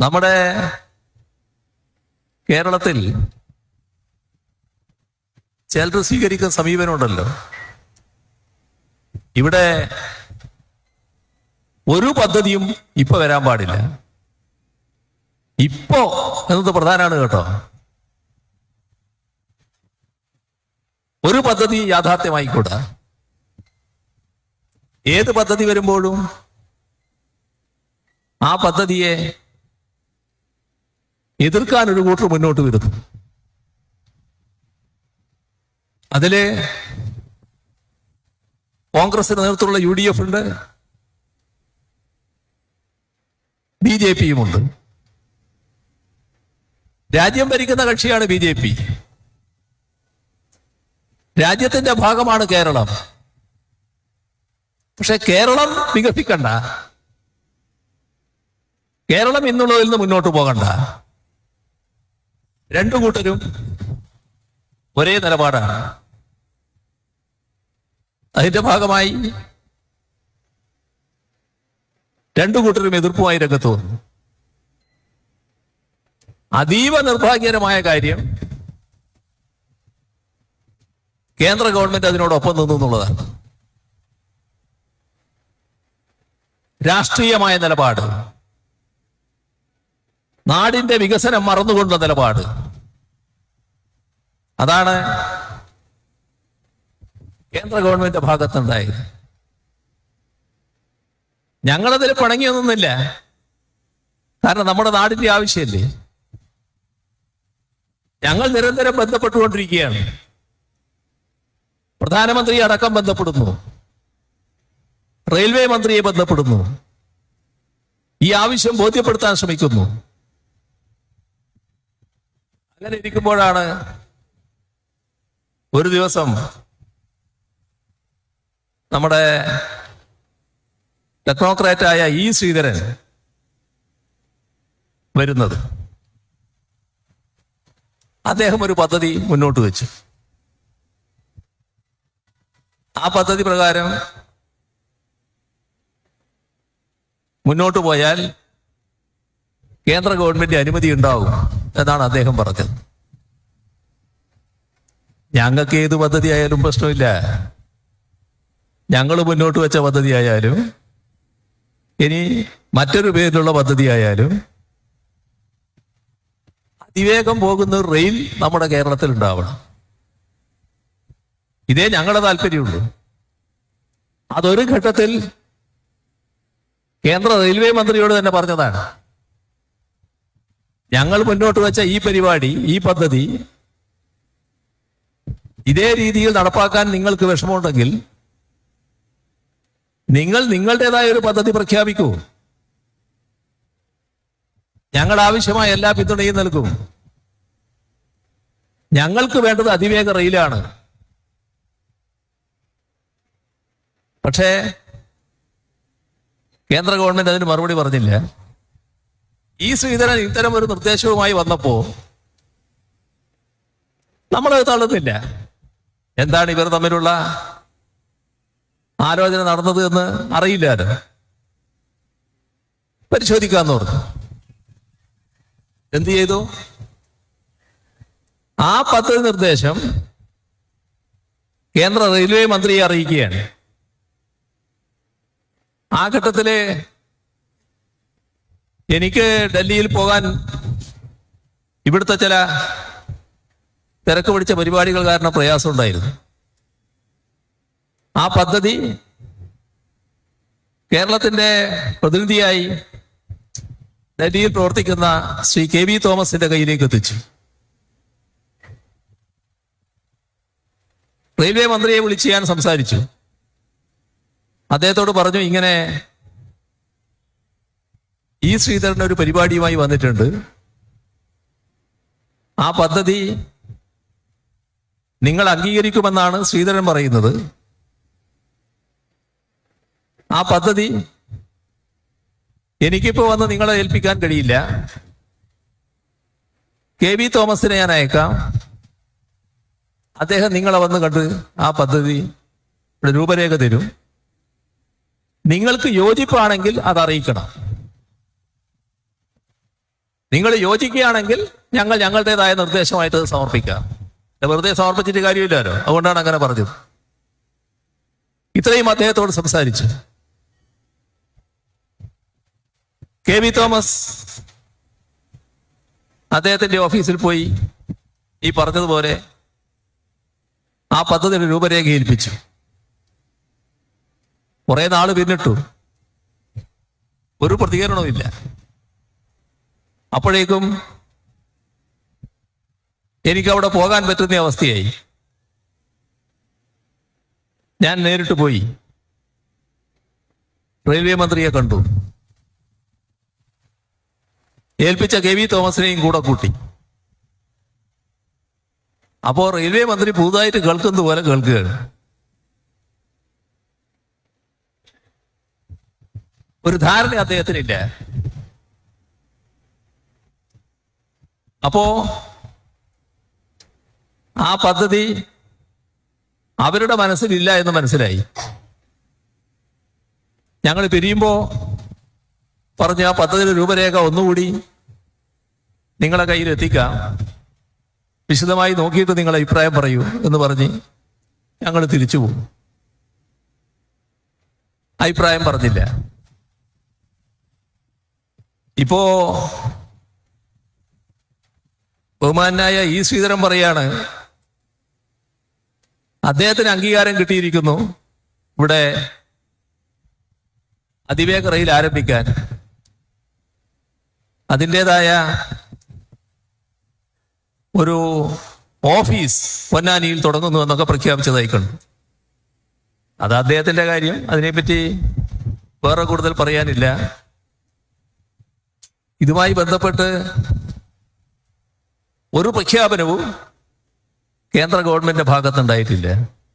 നമ്മുടെ കേരളത്തിൽ ചിലർ സ്വീകരിക്കുന്ന സമീപനമുണ്ടല്ലോ. ഇവിടെ ഒരു പദ്ധതിയും ഇപ്പൊ വരാൻ പാടില്ല. ഇപ്പോ എന്നത് പ്രധാനമാണ് കേട്ടോ. ഒരു പദ്ധതി യാഥാർത്ഥ്യമായിക്കൂടാ. ഏത് പദ്ധതി വരുമ്പോഴും ആ പദ്ധതിയെ എതിർക്കാൻ ഒരു കൂട്ടർ മുന്നോട്ട് വരുന്നു അതിലെ കോൺഗ്രസിന് നേതൃത്വമുള്ള യു ഡി എഫ് ഉണ്ട് ബി ജെ പിയുമുണ്ട്. രാജ്യം ഭരിക്കുന്ന കക്ഷിയാണ് ബി ജെ പി. രാജ്യത്തിന്റെ ഭാഗമാണ് കേരളം. പക്ഷെ കേരളം വികസിക്കണ്ട. കേരളം ഇന്നുള്ളതിൽ നിന്ന് മുന്നോട്ട് പോകണ്ട. രണ്ടു കൂട്ടരും ഒരേ നിലപാടാണ്. അതിന്റെ ഭാഗമായി രണ്ടു കൂട്ടരും എതിർപ്പുമായി രംഗത്ത് വന്നു. അതീവ നിർഭാഗ്യകരമായ കാര്യം കേന്ദ്ര ഗവൺമെന്റ് അതിനോടൊപ്പം നിന്നു എന്നുള്ളതാണ്. രാഷ്ട്രീയമായ നിലപാട് നാടിന്റെ വികസനം മറന്നുകൊണ്ടുള്ള നിലപാട് അതാണ് കേന്ദ്ര ഗവൺമെന്റ് ഭാഗത്തുണ്ടായത് ഞങ്ങളതിൽ പണങ്ങിയൊന്നുമില്ല കാരണം നമ്മുടെ നാടിന്റെ ആവശ്യമല്ലേ ഞങ്ങൾ നിരന്തരം ബന്ധപ്പെട്ടുകൊണ്ടിരിക്കുകയാണ്. പ്രധാനമന്ത്രി അടക്കം ബന്ധപ്പെടുന്നു. റെയിൽവേ മന്ത്രിയെ ബന്ധപ്പെടുന്നു. ഈ ആവശ്യം ബോധ്യപ്പെടുത്താൻ ശ്രമിക്കുന്നു. അങ്ങനെ ഇരിക്കുമ്പോഴാണ് ഒരു ദിവസം നമ്മുടെ ടെക്നോക്രാറ്റായ ഇ ശ്രീധരൻ വരുന്നത്. അദ്ദേഹം ഒരു പദ്ധതി മുന്നോട്ട് വെച്ചു. ആ പദ്ധതി പ്രകാരം മുന്നോട്ട് പോയാൽ കേന്ദ്ര ഗവൺമെന്റ് അനുമതി ഉണ്ടാവും എന്നാണ് അദ്ദേഹം പറഞ്ഞത്. ഞങ്ങൾക്ക് ഏത് പദ്ധതി ആയാലും പ്രശ്നമില്ല. ഞങ്ങൾ മുന്നോട്ട് വെച്ച പദ്ധതി ആയാലും ഇനി മറ്റൊരു പേരിലുള്ള പദ്ധതി ആയാലും അതിവേഗം പോകുന്ന റെയിൽ നമ്മുടെ കേരളത്തിൽ ഉണ്ടാവണം. ഇതേ ഞങ്ങളുടെ താല്പര്യമുള്ളൂ. അതൊരു ഘട്ടത്തിൽ കേന്ദ്ര റെയിൽവേ മന്ത്രിയോട് തന്നെ പറഞ്ഞതാണ്. ഞങ്ങൾ മുന്നോട്ട് വെച്ച ഈ പരിപാടി ഈ പദ്ധതി ഇതേ രീതിയിൽ നടപ്പാക്കാൻ നിങ്ങൾക്ക് വിഷമമുണ്ടെങ്കിൽ നിങ്ങൾ നിങ്ങളുടേതായ ഒരു പദ്ധതി പ്രഖ്യാപിക്കൂ. ഞങ്ങൾ ആവശ്യമായ എല്ലാ പിന്തുണയും നൽകും. ഞങ്ങൾക്ക് വേണ്ടത് അതിവേഗ റെയിലാണ്. പക്ഷേ കേന്ദ്ര ഗവൺമെന്റ് അതിന് മറുപടി പറഞ്ഞില്ല. ഈ ശ്രീധരൻ ഇത്തരം ഒരു നിർദ്ദേശവുമായി വന്നപ്പോ നമ്മളത് തള്ളുന്നില്ല. എന്താണ് ഇവർ തമ്മിലുള്ള ആലോചന നടന്നത് എന്ന് അറിയില്ലായിരുന്നു പരിശോധിക്കാന്ന് പറഞ്ഞു. എന്ത് ചെയ്തു? ആ പദ്ധതി നിർദ്ദേശം കേന്ദ്ര റെയിൽവേ മന്ത്രിയെ അറിയിക്കുകയാണ്. ആ ഘട്ടത്തിൽ എനിക്ക് ഡൽഹിയിൽ പോകാൻ ഇവിടുത്തെ ചില തിരക്ക് പിടിച്ച പരിപാടികൾ കാരണം പ്രയാസം ഉണ്ടായിരുന്നു. ആ പദ്ധതി കേരളത്തിന്റെ പ്രതിനിധിയായി ഡൽഹിയിൽ പ്രവർത്തിക്കുന്ന ശ്രീ കെ വി തോമസിന്റെ കയ്യിലേക്ക് എത്തിച്ചു. റെയിൽവേ മന്ത്രിയെ വിളിച്ച് ഞാൻ സംസാരിച്ചു. അദ്ദേഹത്തോട് പറഞ്ഞു ഇങ്ങനെ ഈ ശ്രീധരൻ ഒരു പരിപാടിയുമായി വന്നിട്ടുണ്ട്. ആ പദ്ധതി നിങ്ങൾ അംഗീകരിക്കുമെന്നാണ് ശ്രീധരൻ പറയുന്നത്. ആ പദ്ധതി എനിക്കിപ്പോ വന്ന് നിങ്ങളെ ഏൽപ്പിക്കാൻ കഴിയില്ല. കെ വി തോമസിനെ ഞാൻ അയക്കാം. അദ്ദേഹം നിങ്ങളെ വന്ന് കണ്ട് ആ പദ്ധതി രൂപരേഖ തരും. നിങ്ങൾക്ക് യോജിപ്പാണെങ്കിൽ അത് അറിയിക്കണം. നിങ്ങൾ യോജിക്കുകയാണെങ്കിൽ ഞങ്ങൾ ഞങ്ങളുടേതായ നിർദ്ദേശമായിട്ട് സമർപ്പിക്കാം. വെറുതെ സമർപ്പിച്ചിട്ട് കാര്യമില്ലല്ലോ അതുകൊണ്ടാണ് അങ്ങനെ പറഞ്ഞത്. ഇത്രയും അദ്ദേഹത്തോട് സംസാരിച്ചു. കെ വി തോമസ് അദ്ദേഹത്തിന്റെ ഓഫീസിൽ പോയി ഈ പറഞ്ഞതുപോലെ ആ പദ്ധതിയുടെ രൂപരേഖ ഏൽപ്പിച്ചു. കുറെ നാൾ പിന്നിട്ടു. ഒരു പ്രതികരണവും ഇല്ല അപ്പോഴേക്കും എനിക്ക് അവിടെ പോകാൻ പറ്റുന്ന അവസ്ഥയായി. ഞാൻ നേരിട്ട് പോയി. റെയിൽവേ മന്ത്രിയെ കണ്ടു. ഏൽപ്പിച്ച കെ വി തോമസിനെയും കൂടെ കൂട്ടി. അപ്പോ റെയിൽവേ മന്ത്രി പുതുതായിട്ട് കേൾക്കുന്നത് പോലെ കേൾക്കുകയാണ്. ഒരു ധാരണ അദ്ദേഹത്തിനില്ല. അപ്പോ ആ പദ്ധതി അവരുടെ മനസ്സിലില്ല എന്ന് മനസ്സിലായി. ഞങ്ങൾ പിരിയുമ്പോ പറഞ്ഞ ആ പദ്ധതിയുടെ രൂപരേഖ ഒന്നുകൂടി നിങ്ങളെ കയ്യിൽ എത്തിക്കാം. വിശദമായി നോക്കിയിട്ട് നിങ്ങൾ അഭിപ്രായം പറയൂ എന്ന് പറഞ്ഞ് ഞങ്ങൾ തിരിച്ചു പോകും അഭിപ്രായം പറഞ്ഞില്ല. ഇപ്പോ ബഹുമാനായ ഈ ശ്രീധരൻ പറയാണ് അദ്ദേഹത്തിന് അംഗീകാരം കിട്ടിയിരിക്കുന്നു. ഇവിടെ അതിവേഗ റെയിൽ ആരംഭിക്കാൻ. അതിന്റെതായ ഒരു ഓഫീസ് പൊന്നാനിയിൽ തുടങ്ങുന്നു എന്നൊക്കെ പ്രഖ്യാപിച്ചതായി കണ്ടു അത് അദ്ദേഹത്തിന്റെ കാര്യം. അതിനെപ്പറ്റി വേറെ കൂടുതൽ പറയാനില്ല. ഇതുമായി ബന്ധപ്പെട്ട് ഒരു പ്രഖ്യാപനവും കേന്ദ്ര ഗവൺമെന്റിന്റെ ഭാഗത്തുണ്ടായിട്ടില്ല.